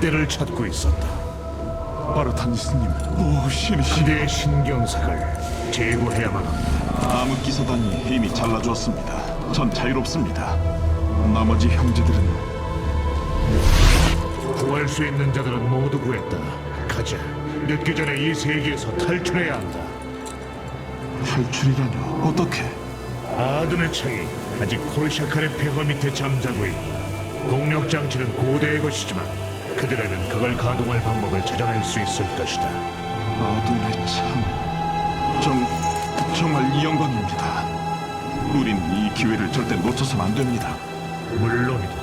그대를 찾고 있었다. 아르타니스님, 오 신이시. 그대의 신경색을 제거해야만 한다. 암흑기사단이 이미 잘라주었습니다. 전 자유롭습니다. 나머지 형제들은 구할 수 있는 자들은 모두 구했다. 가자. 늦기 전에 이 세계에서 탈출해야 한다. 탈출이라뇨? 어떻게? 아둔의 창이 아직 콜샤칼의 폐허 밑에 잠자고 있다. 동력 장치는 고대의 것이지만 그들에는 그걸 가동할 방법을 찾아낼 수 있을 것이다. 아둔의 참. 정, 정말 이 영광입니다. 우린 이 기회를 절대 놓쳐서는 안 됩니다. 물론이다.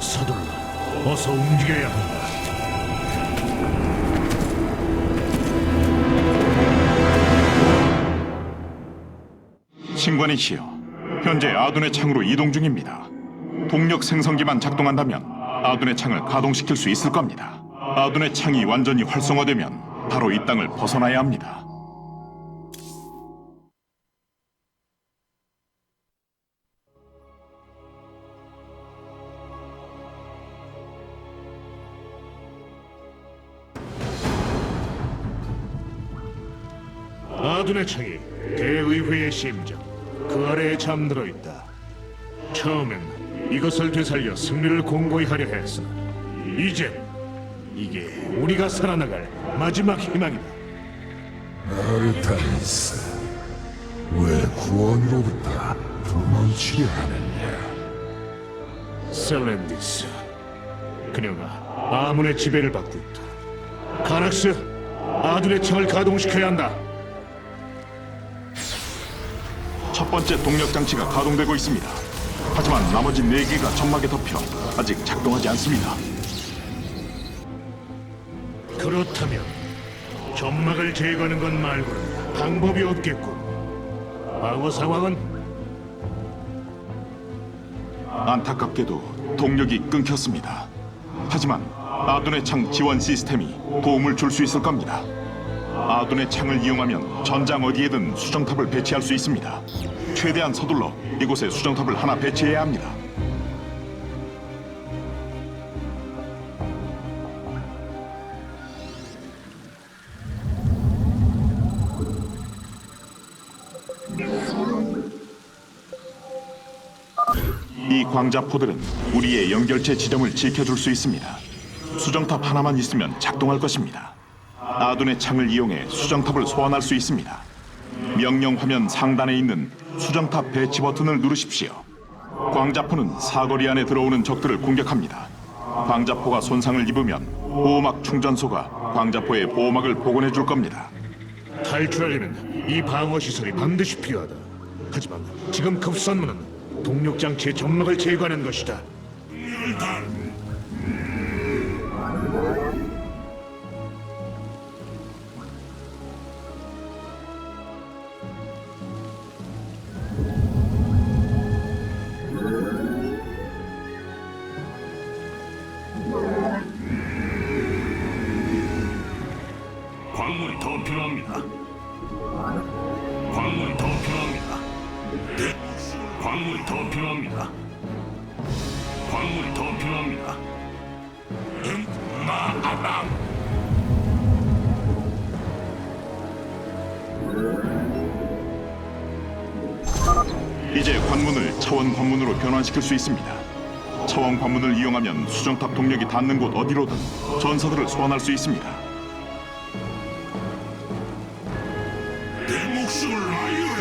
서둘러. 어서 움직여야 한다. 신관이시여, 현재 아둔의 창으로 이동 중입니다. 동력 생성기만 작동한다면 아둔의 창을 가동시킬 수 있을 겁니다. 아둔의 창이 완전히 활성화되면 바로 이 땅을 벗어나야 합니다. 아둔의 창이 대의회의 심장 그 아래에 잠들어 있다. 처음엔 이것을 되살려 승리를 공고히 하려 했으나 이제 이게 우리가 살아나갈 마지막 희망이다. 아르타니스, 왜 구원으로부터 도망치려 하느냐? 셀렌디스 그녀가 아문의 지배를 받고 있다. 가락스 아둔의 창을 가동시켜야 한다. 첫 번째 동력 장치가 가동되고 있습니다. 하지만 나머지 네 개가 점막에 덮여 아직 작동하지 않습니다. 그렇다면 점막을 제거하는 것 말고는 방법이 없겠군. 방어 상황은 안타깝게도 동력이 끊겼습니다. 하지만 아둔의 창 지원 시스템이 도움을 줄 수 있을 겁니다. 아둔의 창을 이용하면 전장 어디에든 수정탑을 배치할 수 있습니다. 최대한 서둘러 이곳에 수정탑을 하나 배치해야 합니다. 이 광자포들은 우리의 연결체 지점을 지켜줄 수 있습니다. 수정탑 하나만 있으면 작동할 것입니다. 아둔의 창을 이용해 수정탑을 소환할 수 있습니다. 명령 화면 상단에 있는 수정탑 배치 버튼을 누르십시오. 광자포는 사거리 안에 들어오는 적들을 공격합니다. 광자포가 손상을 입으면 보호막 충전소가 광자포의 보호막을 복원해 줄 겁니다. 탈출하려면 이 방어 시설이 반드시 필요하다. 하지만 지금 급선무는 동력 장치의 점막을 제거하는 것이다. 필요합니다. 광물이 더 필요합니다. 광물이 더 필요합니다. 광물이 더 필요합니다. 마아방 이제 관문을 차원 관문으로 변환시킬 수 있습니다. 차원 관문을 이용하면 수정탑 동력이 닿는 곳 어디로든 전사들을 소환할 수 있습니다. 내 목숨을 아유해.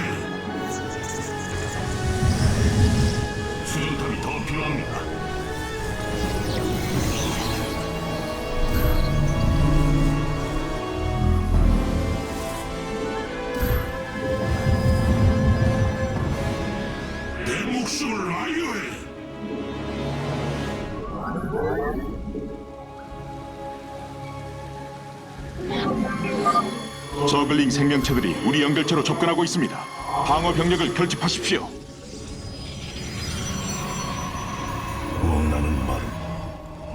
수정탑이 더 필요합니다. 저글링 생명체들이 우리 연결체로 접근하고 있습니다. 방어 병력을 결집하십시오. 원하는 말.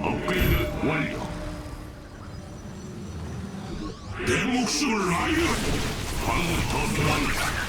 업그레이드 완료. 내 목숨을 아유해. 광물이 더 필요합니다.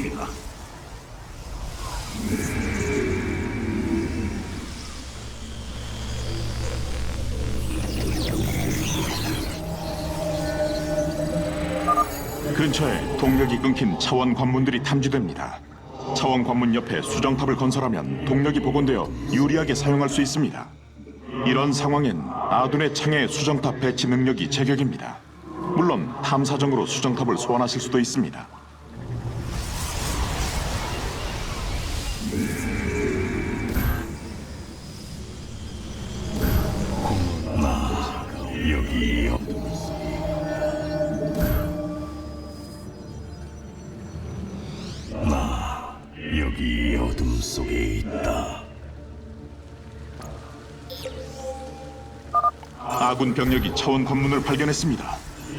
더 필요합니다. 근처에 동력이 끊긴 차원 관문들이 탐지됩니다. 차원 관문 옆에 수정탑을 건설하면 동력이 복원되어 유리하게 사용할 수 있습니다. 이런 상황엔 아둔의 창의 수정탑 배치 능력이 제격입니다. 물론 탐사정으로 수정탑을 소환하실 수도 있습니다. 아군 병력이 차원 관문을 발견했습니다.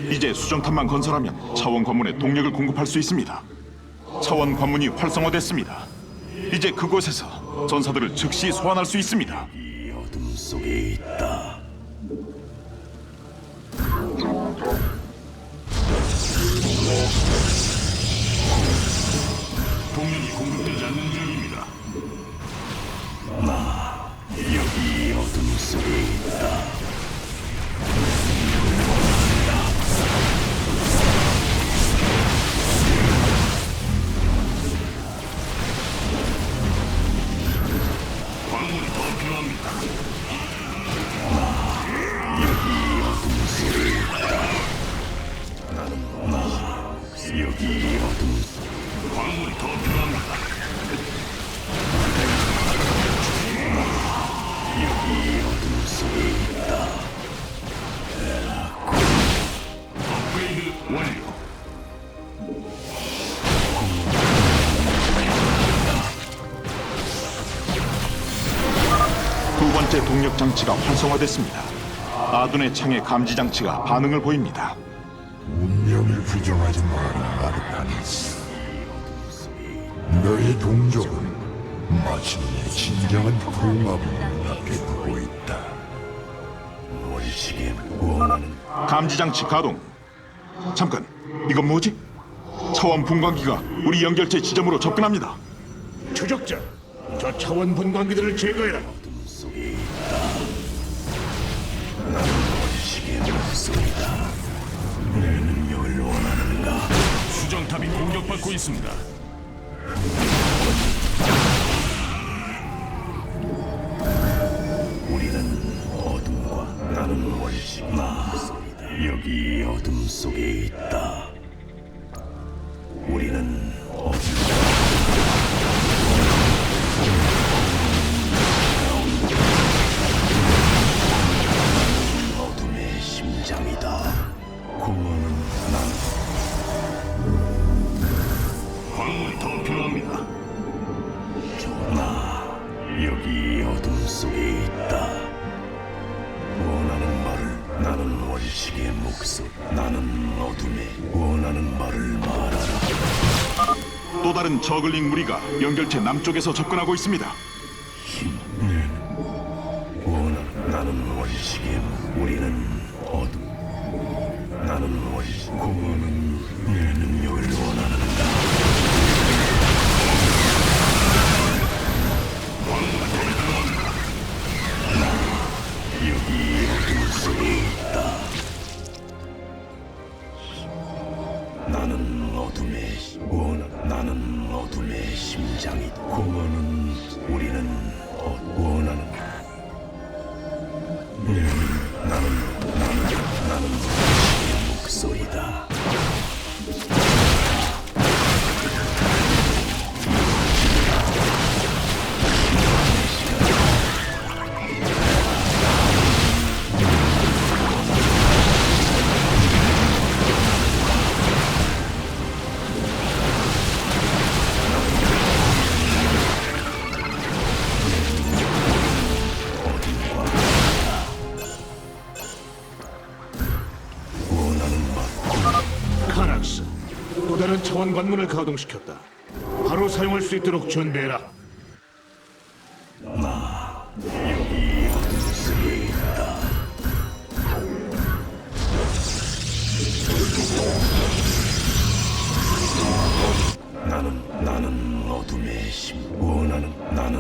이제 수정탑만 건설하면 차원 관문에 동력을 공급할 수 있습니다. 차원 관문이 활성화됐습니다. 이제 그곳에서 전사들을 즉시 소환할 수 있습니다. 이 어둠 속에 있다. 필요합니다. 장치가 활성화됐습니다. 아둔의 창의 감지 장치가 반응을 보입니다. 운명을 부정하지 마라, 아르타니스. 너의 동족은 마침내 진정한 궁합을 눈앞에 두고 있다. 원식에 원하는 감지 장치 가동. 잠깐, 이건 뭐지? 차원 분광기가 우리 연결체 지점으로 접근합니다. 추적자, 저 차원 분광기들을 제거해라. 목소리다. 내 능력을 원하는가? 수정탑이 공격받고 있습니다. 여기 어둠 속에 있다. 원하는 말을 나는 원식의 목소 나는 어둠에 원하는 말을 말하라. 또 다른 저글링 무리가 연결체 남쪽에서 접근하고 있습니다. 원하는 나는 원식의 목 우리는 어둠 나는 원식 공허는 내 능력을 어둠의 원 나는 어둠의 심장이 공허는 우리는 어, 원하는 관문을 가동시켰다. 바로 사용할 수 있도록 준비해라. 나는 나는 어둠의 힘 원하는 나는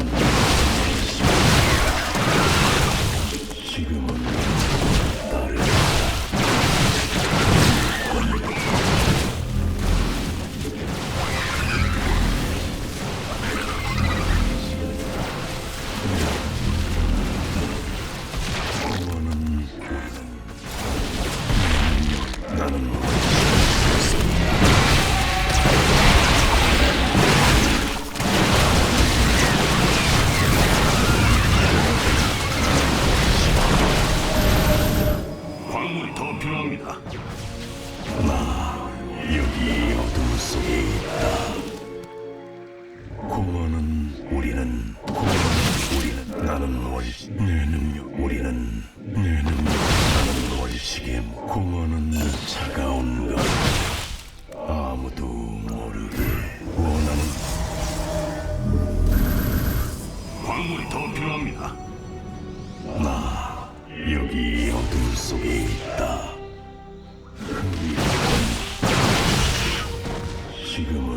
더필 지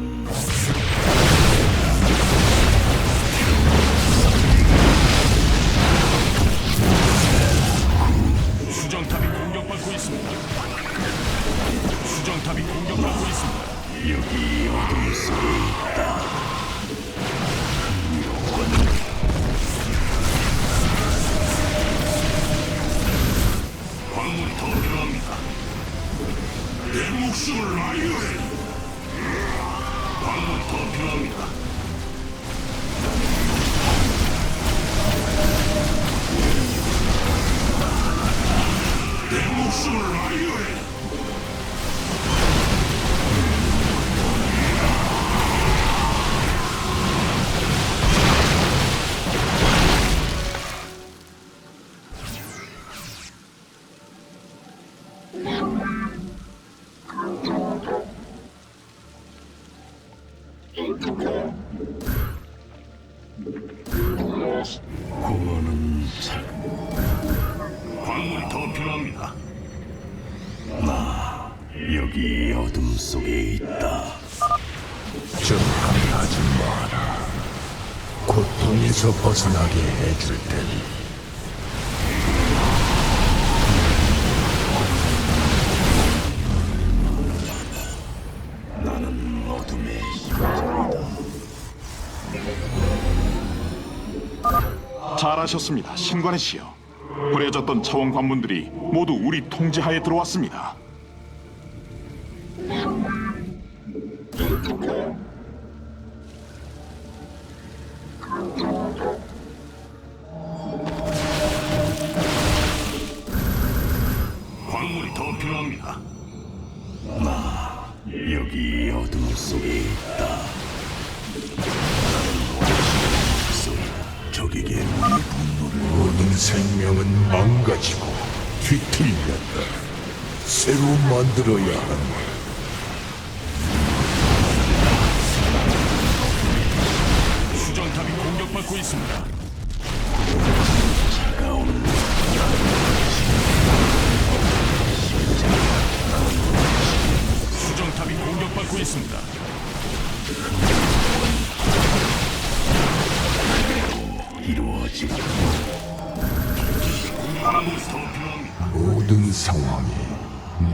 필요합니다. 나 여기 어둠 속에 있다. 전함하지 마라. 고통에서 벗어나게 해줄 테니. 잘하셨습니다, 신관의 시여. 버려졌던 차원 관문들이 모두 우리 통제하에 들어왔습니다. 뒤틀렸다. 새로 만들어야 한다. 수정탑이 공격받고 있습니다. 수정탑이 공격받고 있습니다. 더 필요합니다. 모든 상황이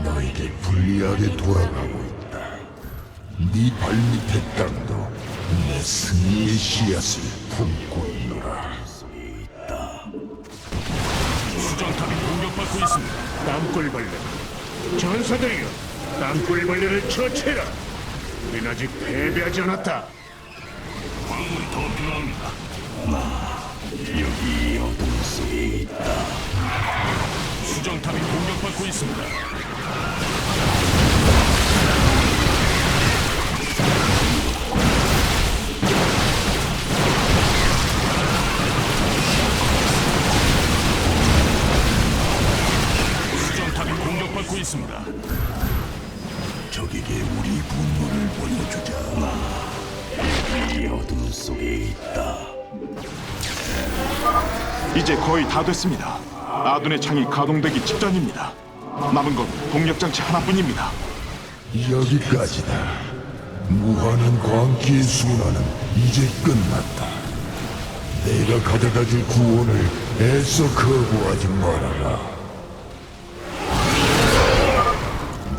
너에게 불리하게 돌아가고 있다. 네 발밑의 땅도 내 승리의 씨앗을 품고 있노라. 수정탑이 공격받고 있습니다. 땅굴벌레. 전사들이여, 땅굴벌레를 처치해라. 우린 아직 패배하지 않았다. 광물이 더 필요합니다. 여기 어둠 속에 있다. 수정탑이 공격받고 있습니다. 수정탑이 공격받고 있습니다. 적에게 우리 분노를 보여주리. 속에 있다. 이제 거의 다 됐습니다. 아둔의 창이 가동되기 직전입니다. 남은 건 동력 장치 하나뿐입니다. 여기까지다. 무한한 광기의 순환은 이제 끝났다. 내가 가져다 줄 구원을 애써 거부하지 말아라.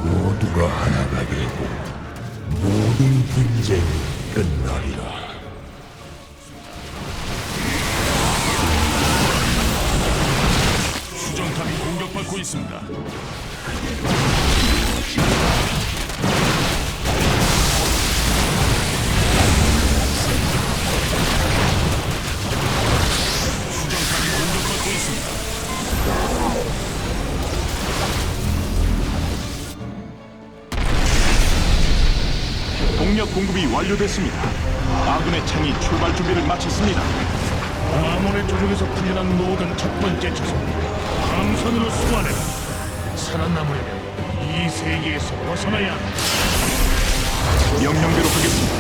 모두가 하나가 되고 모든 분쟁이 끝나리라. 완료됐습니다. 아군의 창이 출발 준비를 마쳤습니다. 아몬의 조종에서 풀려난 모든 첫 번째 조선 함선으로 수환해라. 살아남으려면 이 세계에서 벗어나야 한다. 명령대로 하겠습니다.